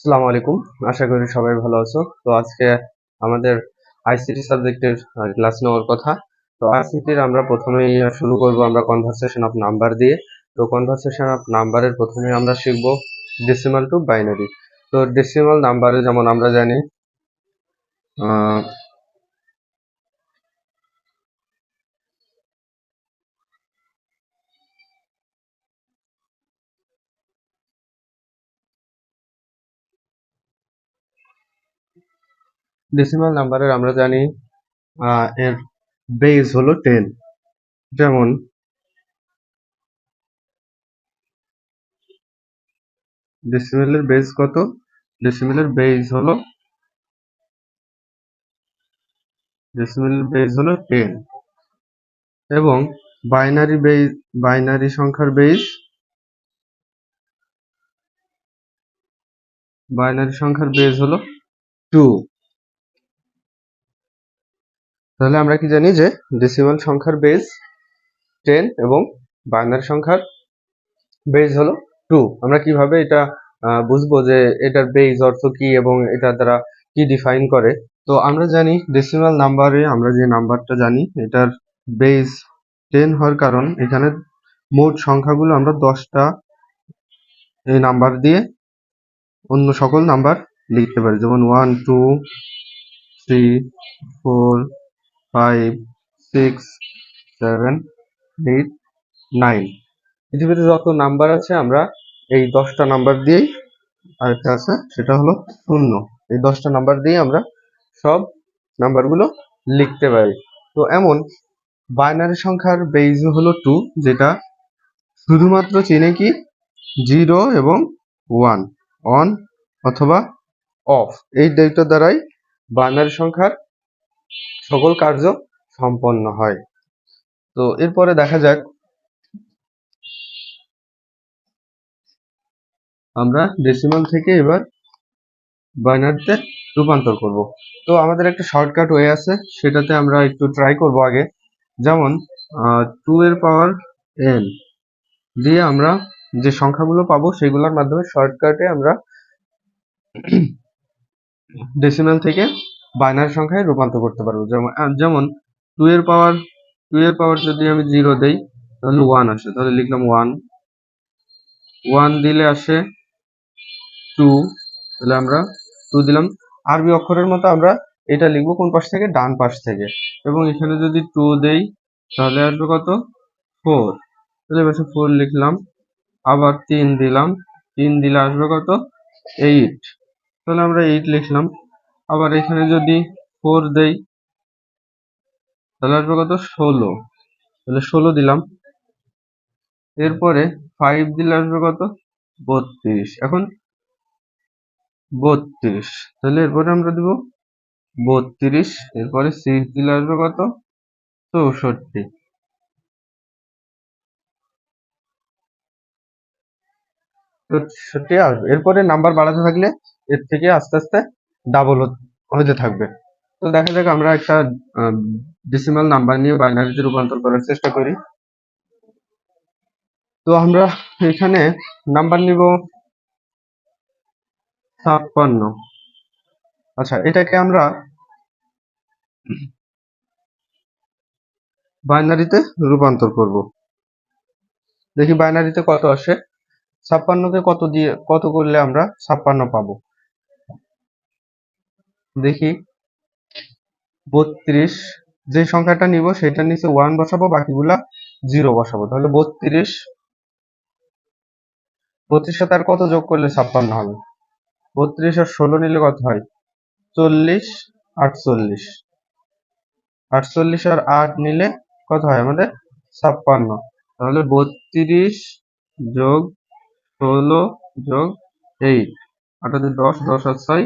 আসসালামু আলাইকুম। আশা করি সবাই ভালো আছো। তো আজকে আমাদের আইসিটি সাবজেক্টের ক্লাস নেওয়ার কথা। তো আইসিটির আমরা প্রথমেই শুরু করব আমরা কনভারসেশন অফ নাম্বার দিয়ে। তো কনভারসেশন অফ নাম্বারের প্রথমে আমরা শিখব ডেসিমাল টু বাইনারি তো ডেসিমাল নাম্বারে যেমন আমরা জানি ডেসিমাল নাম্বারের আমরা জানি এর বেস হলো টেন যেমন ডেসিমেলের বেস কত? ডেসিমেলের বেস হলো ডেসিমেলের বেস হলো টেন এবং বাইনারি বেস বাইনারি সংখ্যার বেস বাইনারি সংখ্যার বেস হলো টু তাহলে আমরা কি জানি যে ডেসিমাল সংখ্যার বেস টেন এবং বাইনারি সংখ্যার বেস হলো টু আমরা কীভাবে এটা বুঝব যে এটার বেস অর্থ কি এবং এটা দ্বারা কি ডিফাইন করে? তো আমরা জানি ডেসিমাল নাম্বারে আমরা যে নাম্বারটা জানি, এটার বেস টেন হওয়ার কারণ এখানে মোট সংখ্যাগুলো আমরা দশটা এই নাম্বার দিয়ে অন্য সকল নাম্বার লিখতে পারি। যেমন one two three four five six seven eight nine পৃথিবীতে যত নাম্বার আছে, আমরা এই দশটা নাম্বার দিয়েই আরেকটা আছে, সেটা হলো শূন্য। এই দশটা নাম্বার দিয়ে আমরা সব নাম্বারগুলো লিখতে পারি। তো এমন বাইনারি সংখ্যার বেজ হলো টু যেটা শুধুমাত্র চেনে কি? জিরো এবং ওয়ান অন অথবা অফ এই দুইটা দ্বারাই বাইনারি সংখ্যার সকল কার্য সম্পন্ন হয়। তো এরপরে দেখা যাক আমরা ডেসিমাল থেকে এবার বাইনারিতে রূপান্তর করব। তো আমাদের একটা শর্টকাট ওয়ে আছে, সেটাতে আমরা একটু ট্রাই করব আগে। যেমন টু এর পাওয়ার এন দিয়ে আমরা যে সংখ্যাগুলো পাবো সেগুলোর মাধ্যমে শর্টকাটে আমরা ডেসিমাল থেকে বাইনারি সংখ্যায় রূপান্তর করতে পারব। যেমন যেমন টু এর পাওয়ার টু এর পাওয়ার যদি আমি জিরো দেই, তাহলে ওয়ান আসে। তাহলে লিখলাম ওয়ান ওয়ান দিলে আসে টু তাহলে আমরা টু দিলাম। আরবি অক্ষরের মতো আমরা এটা লিখব কোন পাশ থেকে? ডান পাশ থেকে। এবং এখানে যদি টু দেই, তাহলে আসবে কত? ফোর তাহলে পাশে ফোর লিখলাম। আবার তিন দিলাম। তিন দিলে আসবে কত? এইট তাহলে আমরা এইট লিখলাম। আবার এখানে যদি ফোর দেই, তাহলে আসবে কত? ষোলো। তাহলে ষোলো দিলাম। এরপরে ফাইভ দিলে আসবে কত? বত্রিশ। এখন বত্রিশ। তাহলে এরপরে আমরা দিব বত্রিশ। এরপরে সিক্স দিলে আসবে কত? চৌষট্টি। চৌষট্টি আসবে। এরপরে নাম্বার বাড়াতে থাকলে এর থেকে আস্তে আস্তে ডাবল হতে থাকবে। তো দেখা যাক আমরা একটা ডেসিমাল নাম্বার নিয়ে বাইনারিতে রূপান্তর করার চেষ্টা করি। তো আমরা এখানে নাম্বার নিব ছাপ্পান্ন। আচ্ছা এটাকে আমরা বাইনারিতে রূপান্তর করব। দেখি বাইনারিতে কত আসে? ছাপ্পান্নকে কত দিয়ে, কত করলে আমরা ছাপ্পান্ন পাবো? দেখি। বত্রিশ, যে সংখ্যাটা নিব সেটার নিচে ওয়ান বসাবো, বাকিগুলা জিরো বসাবো। তাহলে বত্রিশ বত্রিশ সাথে আর কত যোগ করলে ছাপ্পান্ন হবে? বত্রিশ আর ষোলো নিলে কত হয়? চল্লিশ, আটচল্লিশ। আটচল্লিশ আর আট নিলে কত হয় আমাদের? ছাপ্পান্ন। তাহলে বত্রিশ যোগ ষোলো যোগ এইট আটাতে দশ দশ আর ছয়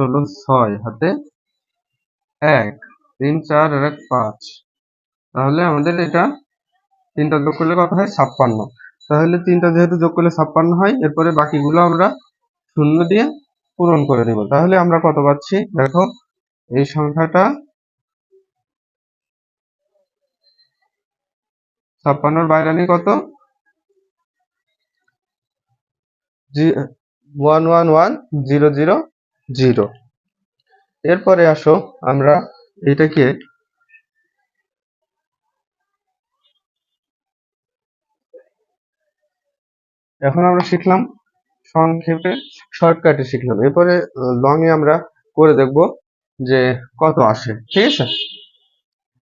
ষোলো ছয়, হাতে এক, তিন, চার, আর এক, পাঁচ। তাহলে আমাদের এটা তিনটা যোগ করলে কত হয়? ছাপ্পান্ন। তাহলে তিনটা যেহেতু যোগ করলে ছাপ্পান্ন হয়, এরপরে বাকিগুলো আমরা শূন্য দিয়ে পূরণ করে দেব তাহলে আমরা কত পাচ্ছি? দেখো, এই সংখ্যাটা ছাপ্পান্নর বাইরানি কত? One one one zero zero zero. এরপরে আসো আমরা এটাকে এখন আমরা শিখলাম সংক্ষেপে শর্টকাটে শিখলাম। এরপরে লং এ আমরা করে দেখব যে কত আসে, ঠিক আছে?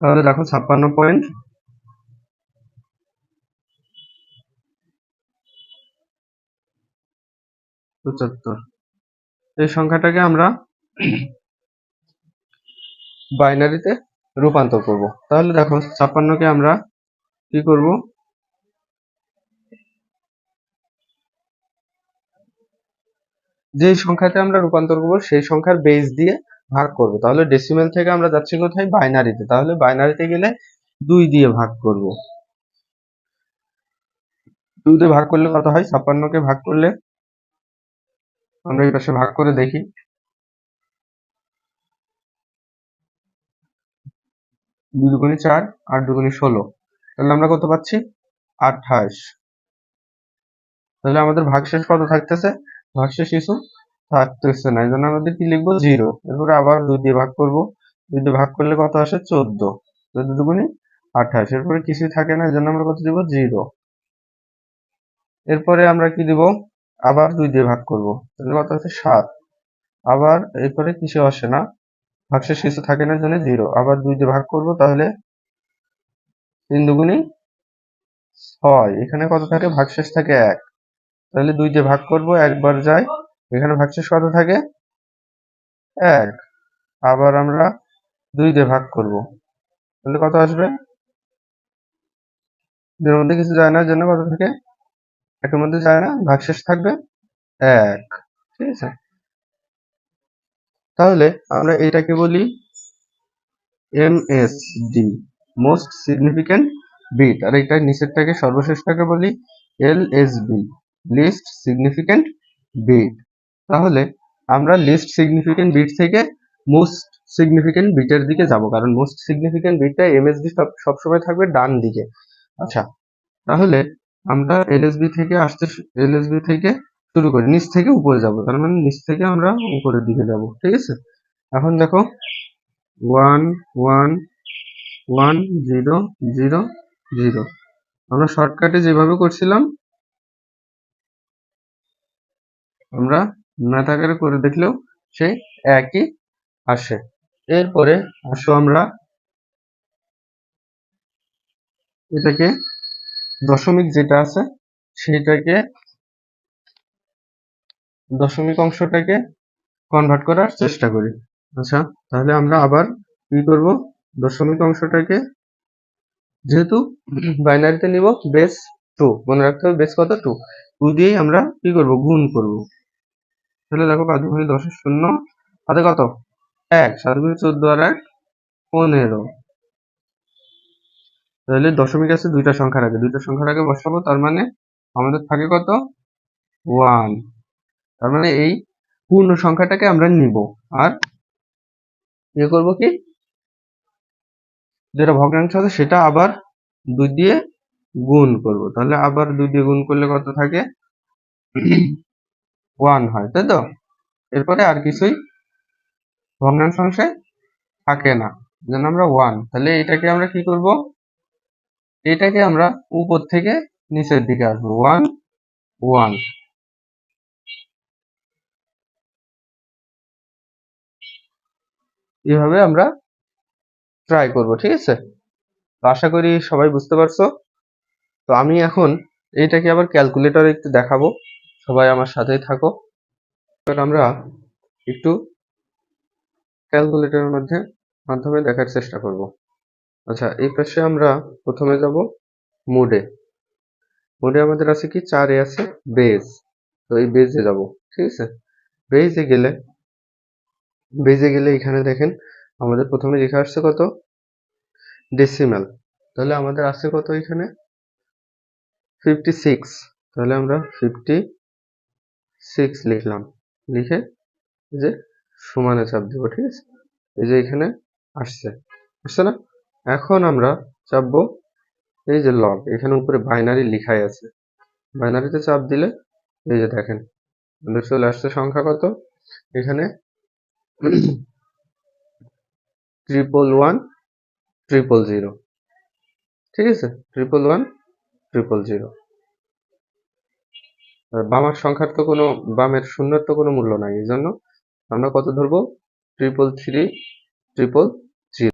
তাহলে দেখো ছাপ্পান্ন পয়েন্ট পঁচাত্তর। এই সংখ্যাটাকে আমরা বাইনারিতে রূপান্তর করব। তাহলে দেখো, ছাপ্পান্নকে আমরা কি করব? যে সংখ্যাতে আমরা রূপান্তর করব, সেই সংখ্যার বেস দিয়ে ভাগ করব। তাহলে ডেসিমেল থেকে আমরা যাচ্ছি কোথায়? বাইনারিতে। তাহলে বাইনারিতে গেলে দুই দিয়ে ভাগ করব। দুই দিয়ে ভাগ করলে কত হয়? ছাপ্পান্নকে ভাগ করলে আমরা এই পাশে ভাগ করে দেখি। দুই দুগুণে চার, আট দুগুণে ষোলো। তাহলে আমরা কত পাচ্ছি? আঠাশ। তাহলে আমাদের ভাগশেষ কত থাকতেছে? ভাগশেষ কিছু থাকতেছে না এই জন্য আমাদের কি লিখব? জিরো। এরপরে আবার দুই দিয়ে ভাগ করব। দুই দিয়ে ভাগ করলে কত আসে? চোদ্দ। চোদ্দ আঠাশ। এরপরে কিছুই থাকে না এই জন্য আমরা কত দিব? জিরো। এরপরে আমরা কি দিব? আবার দুই দিয়ে ভাগ করব। তাহলে কত আছে সাত। আবার এরপরে কিছু আসে না? ভাগশেষ কিছু থাকে না জন্য জিরো। আবার দুই দিয়ে ভাগ করব, তাহলে তিন দুগুণে ছয়। এখানে কত থাকে? ভাগশেষ থাকে এক। তাহলে দুই দিয়ে ভাগ করব, একবার যায় এখানে ভাগশেষ কত থাকে? এক। আবার আমরা দুই দিয়ে ভাগ করব। তাহলে কত আসবে? দুইয়ের মধ্যে কিছু যায় না জন্য কত থাকে? একের মধ্যে যায় না ভাগশেষ থাকবে এক। ঠিক আছে? তাহলে আমরা এটাকে বলি M S D most significant bit আর এটা নিচেরটাকে সর্বশেষটাকে বলি L S B least significant bit তাহলে আমরা লিস্ট সিগনিফিক্যান্ট বিট থেকে মোস্ট সিগনিফিক্যান্ট বিটের দিকে যাব, কারণ মোস্ট সিগনিফিক্যান্ট বিটটা এমএসবি সব, সবসময় থাকবে ডান দিকে। আচ্ছা তাহলে আমরা এলএসবি থেকে আসতে এলএসবি থেকে শুরু করি। নিচ থেকে উপরে যাব। তার মানে নিচ থেকে আমরা উপরের দিকে যাব। ঠিক আছে? এখন দেখো, one one one, zero zero zero. আমরা শর্টকাটে যেভাবে করছিলাম, আমরা ম্যাথ করে দেখলেও সেই একই আসে। এরপরে আসো আমরা এটাকে দশমিক যেটা আছে সেটাকে দশমিক অংশটাকে কনভার্ট করার চেষ্টা করি। আচ্ছা তাহলে আমরা আবার কি করব? দশমিক অংশটাকে, যেহেতু বাইনারিতে নিব বেস টু মনে রাখতে হবে বেস কত? টু টু দিয়েই আমরা কি করব? গুণ করব। তাহলে দেখো পাঁচ গুণে দশের শূন্য, হাতে কত? এক, সাত গুণে চোদ্দ আর এক, পনেরো। তাহলে দশমিক আছে দুইটা সংখ্যার আগে। দুইটা সংখ্যার আগে বসাবো, তার মানে আমাদের থাকে কত? ওয়ান। তার মানে এই পূর্ণ সংখ্যাটাকে আমরা নিব। আর ইয়ে করব কি? যেটা ভগ্নাংশ আছে সেটা আবার দুই দিয়ে গুণ করব। তাহলে আবার দুই দিয়ে গুণ করলে কত থাকে? ওয়ান হয়, তাই তো? এরপরে আর কিছুই ভগ্নাংশ অংশে থাকে না। যেন আমরা ওয়ান। তাহলে এটাকে আমরা কি করব? এটাকে আমরা উপর থেকে নিচের দিকে আসব। One one. এভাবে আমরা ট্রাই করব, ঠিক আছে? তো আশা করি সবাই বুঝতে পারছ। তো আমি এখন এইটাকে আবার ক্যালকুলেটরে একটু দেখাবো। সবাই আমার সাথেই থাকো। এবার আমরা একটু ক্যালকুলেটরের মধ্যে মাধ্যমে দেখার চেষ্টা করব। আচ্ছা এই পাশে আমরা প্রথমে যাব মুডে। মুডে আমাদের আছে কি? চারে আছে বেজ। তো এই বেজে যাব, ঠিক আছে? বেজে গেলে বেজে গেলে এখানে দেখেন আমাদের প্রথমে লেখা আসছে কত? ডেসিমাল তাহলে আমাদের আছে কত এখানে? ফিফটি সিক্স তাহলে আমরা ফিফটি সিক্স লিখলাম। লিখে যে সমানে চাপ দেব, ঠিক আছে? এই যে এখানে আসছে। আসছে না? এখন আমরা চাপবো এই যে লগ এখানে উপরে বাইনারি লিখাই আছে। বাইনারিতে চাপ দিলে, এই যে দেখেন, আমাদের চলে আসছে সংখ্যা কত? এখানে ট্রিপল ওয়ান ট্রিপল জিরো ঠিক আছে? ট্রিপল ওয়ান ট্রিপল জিরো বামার সংখ্যার তো কোনো, বামের শূন্যের তো কোনো মূল্য নাই, এই জন্য আমরা কত ধরবো? Triple three triple